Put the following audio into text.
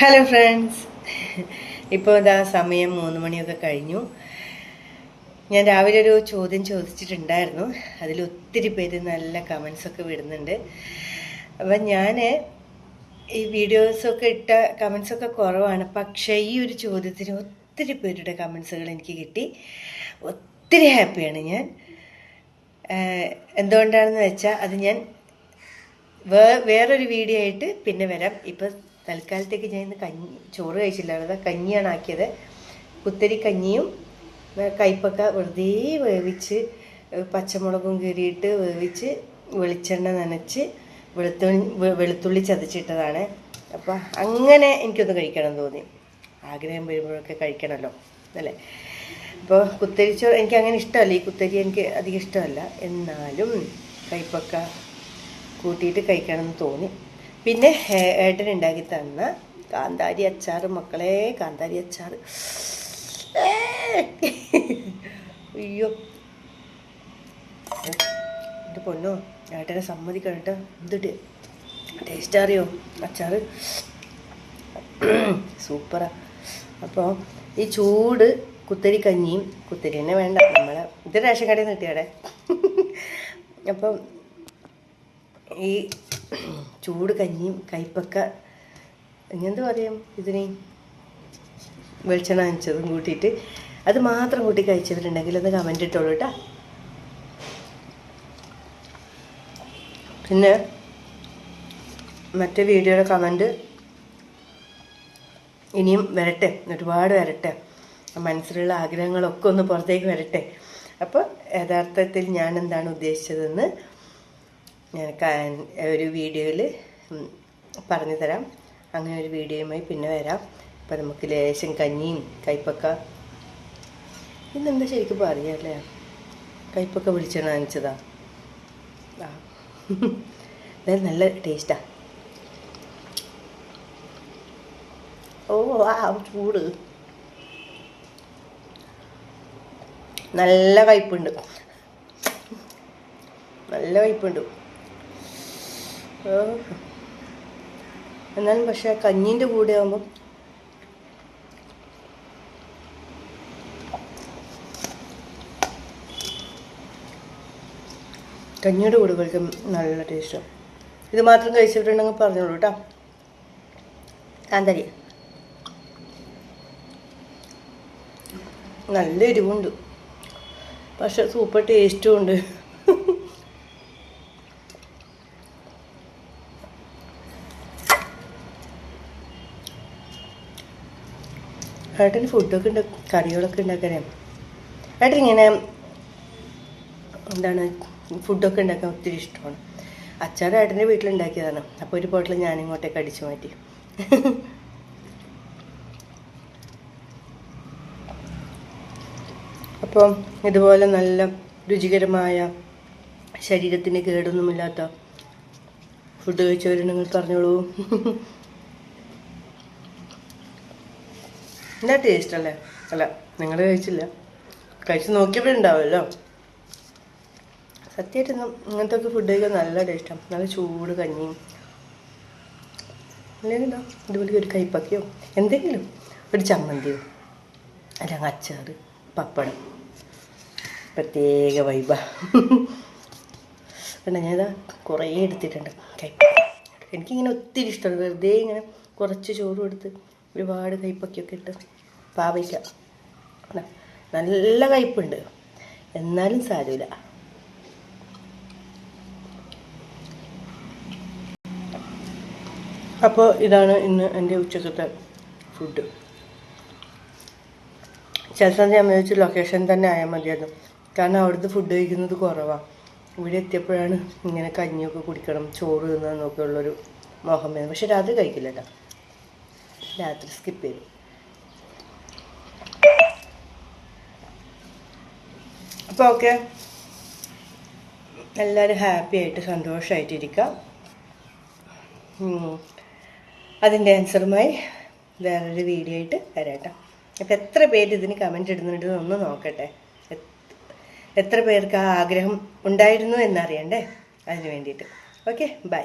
Hello friends ഇപ്പോൾ ഇതാ സമയം മൂന്ന് മണിയൊക്കെ കഴിഞ്ഞു. ഞാൻ രാവിലെ ഒരു ചോദ്യം ചോദിച്ചിട്ടുണ്ടായിരുന്നു. അതിൽ ഒത്തിരി പേര് നല്ല കമൻസൊക്കെ വിടുന്നുണ്ട്. അപ്പം ഞാൻ ഈ വീഡിയോസൊക്കെ ഇട്ട കമൻസൊക്കെ കുറവാണ്. പക്ഷേ ഈ ഒരു ചോദ്യത്തിന് ഒത്തിരി പേരുടെ കമൻസുകൾ എനിക്ക് കിട്ടി. ഒത്തിരി ഹാപ്പിയാണ് ഞാൻ. എന്തുകൊണ്ടാണെന്ന് വെച്ചാൽ അത് ഞാൻ വേറൊരു വീഡിയോ ആയിട്ട് പിന്നെ വരാം. ഇപ്പം തൽക്കാലത്തേക്ക് ഞാൻ ഇന്ന് കഞ്ഞി ചോറ് കഴിച്ചില്ലായിരുന്നു കഞ്ഞിയാണ് ആക്കിയത്. കുത്തരി കഞ്ഞിയും കയ്പ്പൊക്കെ വെറുതെ വേവിച്ച് പച്ചമുളകും കീറിയിട്ട് വേവിച്ച് വെളിച്ചെണ്ണ നനച്ച് വെളുത്തുള്ളി വെളുത്തുള്ളി ചതച്ചിട്ടതാണ്. അപ്പം അങ്ങനെ എനിക്കൊന്ന് കഴിക്കണം തോന്നി. ആഗ്രഹം വരുമ്പോഴൊക്കെ കഴിക്കണമല്ലോ അല്ലേ? അപ്പോൾ കുത്തരിച്ചോറ് എനിക്ക് അങ്ങനെ ഇഷ്ടമല്ല. ഈ കുത്തരി എനിക്ക് അധികം ഇഷ്ടമല്ല. എന്നാലും കയ്പക്ക കൂട്ടിയിട്ട് കഴിക്കണമെന്ന് തോന്നി. പിന്നെ ഏട്ടൻ ഉണ്ടാക്കി തന്ന കാന്താരി അച്ചാർ മക്കളെ കാന്താരി അച്ചാർ അയ്യോ. എന്റെ പൊന്നോ ഏട്ടനെ സമ്മതിക്കണം എന്തിട്ട് ടേസ്റ്റ് അറിയോ? അച്ചാർ സൂപ്പറാ. അപ്പോൾ ഈ ചൂട് കുത്തരി കഞ്ഞിയും കുത്തരി തന്നെ വേണ്ട. നമ്മളെ ഇത് റേഷൻ കടയിൽ നിന്ന് കിട്ടിയാടെ അപ്പം ഈ ചൂട് കഞ്ഞിയും കയ്പക്ക ഇങ്ങനെന്ത് പറയും ഇതിനെ? വെളിച്ചെണ്ണ അഞ്ചതും കൂട്ടിയിട്ട്. അത് മാത്രം കൂട്ടി കഴിച്ചവരുണ്ടെങ്കിൽ ഒന്ന് കമന്റ് ഇട്ടോളൂ കേട്ടോ പിന്നെ മറ്റേ വീഡിയോയുടെ കമന്റ് ഇനിയും വരട്ടെ. ഒരുപാട് വരട്ടെ. മനസ്സിലുള്ള ആഗ്രഹങ്ങളൊക്കെ ഒന്ന് പുറത്തേക്ക് വരട്ടെ. അപ്പോൾ യഥാർത്ഥത്തിൽ ഞാൻ എന്താണ് ഉദ്ദേശിച്ചതെന്ന് ഞാൻ ഒരു വീഡിയോയിൽ പറഞ്ഞു തരാം അങ്ങനെ ഒരു വീഡിയോയുമായി പിന്നെ വരാം. അപ്പം നമുക്ക് ലേശം കഞ്ഞിയും കയ്പക്ക ഇന്നെന്താ ശരിക്കും പറയാല്ലേ കയ്പക്ക വിളിച്ചാണ് വാങ്ങിച്ചതാ. ആ. നല്ല ടേസ്റ്റാ. ഓ ആ ചൂട്. നല്ല കയ്പുണ്ട് നല്ല കയ്പുണ്ട്. എന്നാലും പക്ഷെ കഞ്ഞീന്റെ കൂടെ ആകുമ്പം കഞ്ഞിയുടെ കൂടെ കഴിക്കും നല്ല ടേസ്റ്റാണ് ഇത് മാത്രം കഴിച്ചിട്ടുണ്ടെങ്കിൽ പറഞ്ഞോളൂ കേട്ടോ. കാന്താരി. നല്ല എരിവുണ്ട്. പക്ഷെ സൂപ്പർ ടേസ്റ്റും ഉണ്ട്. ഏട്ടന് ഫുഡൊക്കെ ഉണ്ട് കറികളൊക്കെ ഉണ്ടാക്കാനേ. ഏട്ടൻ ഇങ്ങനെ എന്താണ് ഫുഡൊക്കെ ഉണ്ടാക്കാൻ ഒത്തിരി ഇഷ്ടമാണ്. അച്ചാർ ഏട്ടന്റെ വീട്ടിലുണ്ടാക്കിയതാണ്. അപ്പോൾ ഒരു ബോട്ടിൽ ഞാൻ ഇങ്ങോട്ടേക്ക് അടിച്ചു മാറ്റി. അപ്പം ഇതുപോലെ നല്ല രുചികരമായ ശരീരത്തിന് കേടൊന്നുമില്ലാത്ത ഫുഡ് കഴിച്ചവരുണ്ടെങ്കിൽ പറഞ്ഞോളൂ. എന്താ ടേസ്റ്റ് അല്ലേ? അല്ല നിങ്ങൾ കഴിച്ചില്ല. കഴിച്ച് നോക്കിയപ്പോഴുണ്ടാവുമല്ലോ. സത്യമായിട്ട് ഇങ്ങനത്തെ ഒക്കെ ഫുഡ് കഴിക്കാൻ നല്ല ടേസ്റ്റാണ് നല്ല ചൂട് കഞ്ഞിയും. അല്ലെങ്കിൽ ഇതുപോലെ ഒരു കൈപ്പക്കയോ എന്തെങ്കിലും ഒരു ചമ്മന്തിയോ അല്ലെങ്കിൽ അച്ചാർ പപ്പടം. പ്രത്യേക വൈബ പിന്നെ ഞാനിതാ കുറേ എടുത്തിട്ടുണ്ട് എനിക്കിങ്ങനെ ഒത്തിരി ഇഷ്ടമാണ്. വെറുതെ ഇങ്ങനെ കുറച്ച് ചോറും എടുത്ത് ഒരുപാട് കൈപ്പക്കയൊക്കെ ഇട്ട് പാവയ്ക്ക. നല്ല കയ്പുണ്ട് എന്നാലും സാരമില്ല. അപ്പോൾ ഇതാണ് ഇന്ന് എന്റെ ഉച്ചക്കത്തെ ഫുഡ്. ചില സമയം ഞാൻ വിചാരിച്ചു ലൊക്കേഷൻ തന്നെ ആയാൽ മതിയായിരുന്നു. കാരണം അവിടുത്തെ ഫുഡ് കഴിക്കുന്നത് കുറവാണ് ഇവിടെ എത്തിയപ്പോഴാണ് ഇങ്ങനെ കഞ്ഞിയൊക്കെ കുടിക്കണം ചോറ് തിന്നതെന്നൊക്കെ ഉള്ളൊരു മോഹം വരുന്നത് പക്ഷെ അത് കഴിക്കില്ല രാത്രി സ്കിപ്പ് ചെയ്തു അപ്പോൾ ഓക്കെ. എല്ലാവരും ഹാപ്പി ആയിട്ട് സന്തോഷമായിട്ടിരിക്കാം അതിന്റെ ആൻസറുമായി വേറൊരു വീഡിയോ ആയിട്ട് വരാട്ടോ. അപ്പോൾ എത്ര പേര് ഇതിന് കമന്റ് ഇടുന്നുണ്ട് ഒന്ന് നോക്കട്ടെ. എത്ര പേർക്ക് ആ ആഗ്രഹം ഉണ്ടായിരുന്നു എന്നറിയണ്ടേ? അതിന് വേണ്ടിയിട്ട്. Okay bye